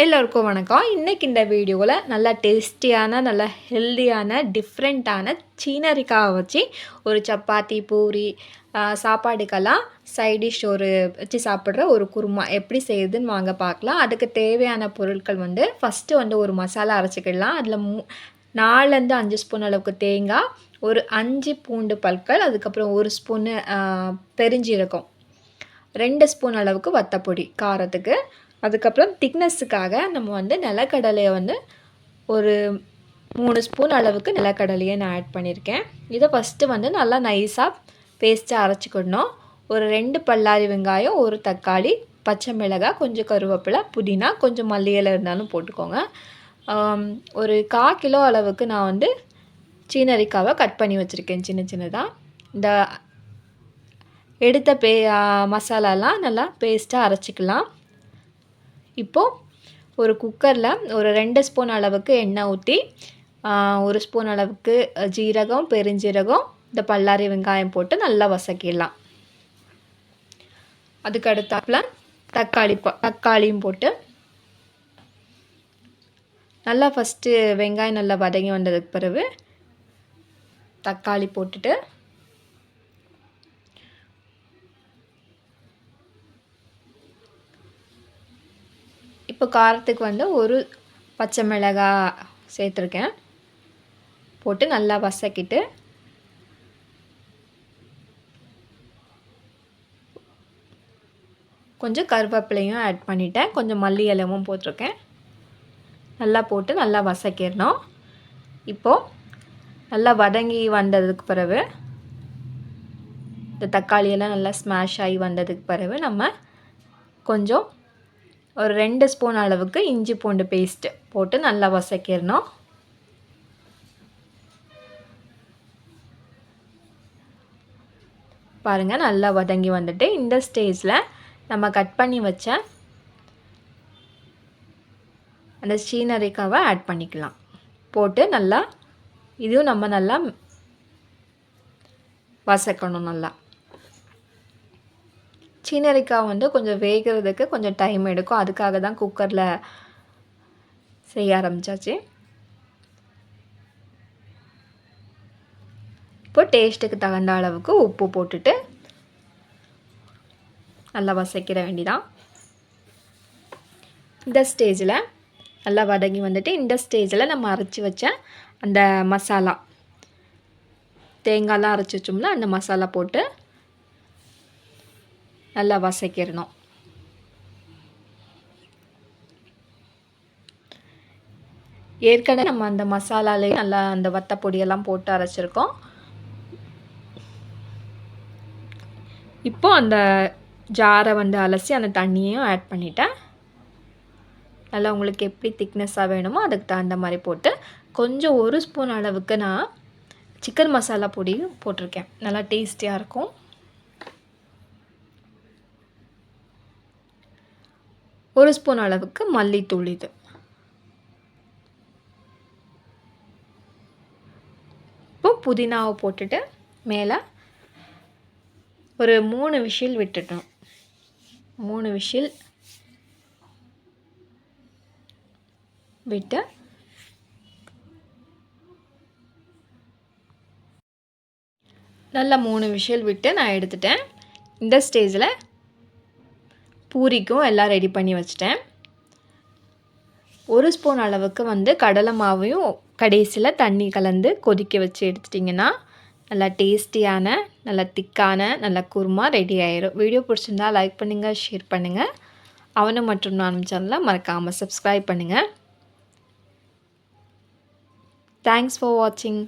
எல்லோருக்கும் வணக்கம். இன்றைக்கி இந்த வீடியோவில் நல்லா டேஸ்டியான நல்ல ஹெல்த்தியான டிஃப்ரெண்ட்டான சீனரிக்காவை வச்சு ஒரு சப்பாத்தி பூரி சாப்பாடுக்கெல்லாம் சைடிஷ் ஒரு வச்சு சாப்பிட்ற ஒரு குருமா. எப்படி செய்யுதுன்னு வாங்க பார்க்கலாம். அதுக்கு தேவையான பொருட்கள் வந்து ஃபஸ்ட்டு வந்து ஒரு மசாலா அரைச்சிக்கிடலாம். அதில் மூ நாலுலேருந்து அஞ்சு ஸ்பூன் அளவுக்கு தேங்காய் ஒரு அஞ்சு பூண்டு பற்கள் அதுக்கப்புறம் ஒரு ஸ்பூனு பெருஞ்சீரகம் ரெண்டு ஸ்பூன் அளவுக்கு வத்தப்பொடி காரத்துக்கு அதுக்கப்புறம் திக்னஸ்ஸுக்காக நம்ம வந்து நிலக்கடலையை வந்து ஒரு மூணு ஸ்பூன் அளவுக்கு நிலக்கடலையை நான் ஆட் பண்ணியிருக்கேன். இதை ஃபஸ்ட்டு வந்து நல்லா நைஸாக பேஸ்ட்டாக அரைச்சிக்கிடணும் ஒரு ரெண்டு பல்லாரி வெங்காயம் ஒரு தக்காளி பச்சை மிளகாய் கொஞ்சம் கருவேப்பிலை புதினா கொஞ்சம் மல்லியில் இருந்தாலும் போட்டுக்கோங்க. ஒரு கா கிலோ அளவுக்கு நான் வந்து சீனரிக்காவை கட் பண்ணி வச்சுருக்கேன் சின்ன சின்னதாக இந்த எடுத்த பே மசாலாலாம் நல்லா பேஸ்ட்டாக அரைச்சிக்கலாம். இப்போது ஒரு குக்கரில் ஒரு ரெண்டு ஸ்பூன் அளவுக்கு எண்ணெய் ஊற்றி ஒரு ஸ்பூன் அளவுக்கு ஜீரகம் பெருஞ்சீரகம் இந்த பல்லாரி வெங்காயம் போட்டு நல்லா வசக்கிடலாம் அதுக்கடுத்தாப்பில் தக்காளி தக்காளியும் போட்டு நல்லா ஃபஸ்ட்டு வெங்காயம் நல்லா வதங்கி வந்ததுக்கு பிறகு தக்காளி போட்டுட்டு இப்போ காரத்துக்கு வந்து ஒரு பச்சை மிளகாய் சேர்த்துருக்கேன். போட்டு நல்லா வசக்கிட்டு கொஞ்சம் கருவேப்பிலையும் ஆட் பண்ணிட்டேன். கொஞ்சம் மல்லி இலவும் போட்டிருக்கேன். நல்லா போட்டு நல்லா வசக்கிடணும். இப்போது நல்லா வதங்கி வந்ததுக்கு பிறகு இந்த தக்காளியெல்லாம் நல்லா ஸ்மாஷ் ஆகி வந்ததுக்கு பிறகு நம்ம கொஞ்சம் ஒரு ரெண்டு ஸ்பூன் அளவுக்கு இஞ்சி பூண்டு பேஸ்ட்டு போட்டு நல்லா வசக்கிடணும் பாருங்கள் நல்லா வதங்கி வந்துட்டு இந்த ஸ்டேஜில் நம்ம கட் பண்ணி வச்ச அந்த சீனரிக்காவை ஆட் பண்ணிக்கலாம். போட்டு நல்லா இதுவும் நம்ம நல்லா வசக்கணும் நல்லா. சீனரிக்காய் வந்து கொஞ்சம் வேகிறதுக்கு கொஞ்சம் டைம் எடுக்கும். அதுக்காக தான் குக்கரில் செய்ய ஆரம்பித்தாச்சு இப்போ டேஸ்ட்டுக்கு தகுந்த அளவுக்கு உப்பு போட்டுட்டு நல்லா வசைக்கிற வேண்டிதான். இந்த ஸ்டேஜில் நல்லா வதங்கி வந்துட்டு இந்த ஸ்டேஜில் நம்ம அரைச்சி வச்ச அந்த மசாலா தேங்காய்லாம் அரைச்சி வச்சோம்னா அந்த மசாலா போட்டு நல்லா வசக்கிடணும் ஏற்கனவே நம்ம அந்த மசாலாலேயே நல்லா அந்த வத்த பொடியெல்லாம் போட்டு அரைச்சிருக்கோம். இப்போ அந்த ஜாரை வந்து அலசி அந்த தண்ணியையும் ஆட் பண்ணிட்டேன். நல்லா உங்களுக்கு எப்படி திக்னஸ்ஸாக வேணுமோ அதுக்கு தகுந்த மாதிரி போட்டு கொஞ்சம் ஒரு ஸ்பூன் அளவுக்கு நான் சிக்கன் மசாலா பொடியும் போட்டிருக்கேன். நல்லா டேஸ்டியாக இருக்கும். ஒரு ஸ்பூன் அளவுக்கு மல்லித்தூள் இது. இப்போ புதினாவை போட்டுட்டு மேலே ஒரு மூணு விஷில் விட்டுட்டோம். மூணு விஷில் விட்டு நல்லா மூணு விஷில் விட்டு நான் எடுத்துட்டேன். இந்த ஸ்டேஜில் பூரிக்கும் எல்லாம் ரெடி பண்ணி வச்சிட்டேன். ஒரு ஸ்பூன் அளவுக்கு வந்து கடலை மாவையும் கடைசியில் தண்ணி கலந்து கொதிக்க வச்சு எடுத்துட்டிங்கன்னா நல்லா டேஸ்டியான நல்லா திக்கான நல்ல குருமா ரெடி ஆயிடும் வீடியோ பிடிச்சிருந்தா லைக் பண்ணுங்கள் ஷேர் பண்ணுங்கள் அவனை மற்றும் நானும் சேனலை மறக்காமல் சப்ஸ்கிரைப் பண்ணுங்கள் தேங்க்ஸ் ஃபார் வாட்சிங்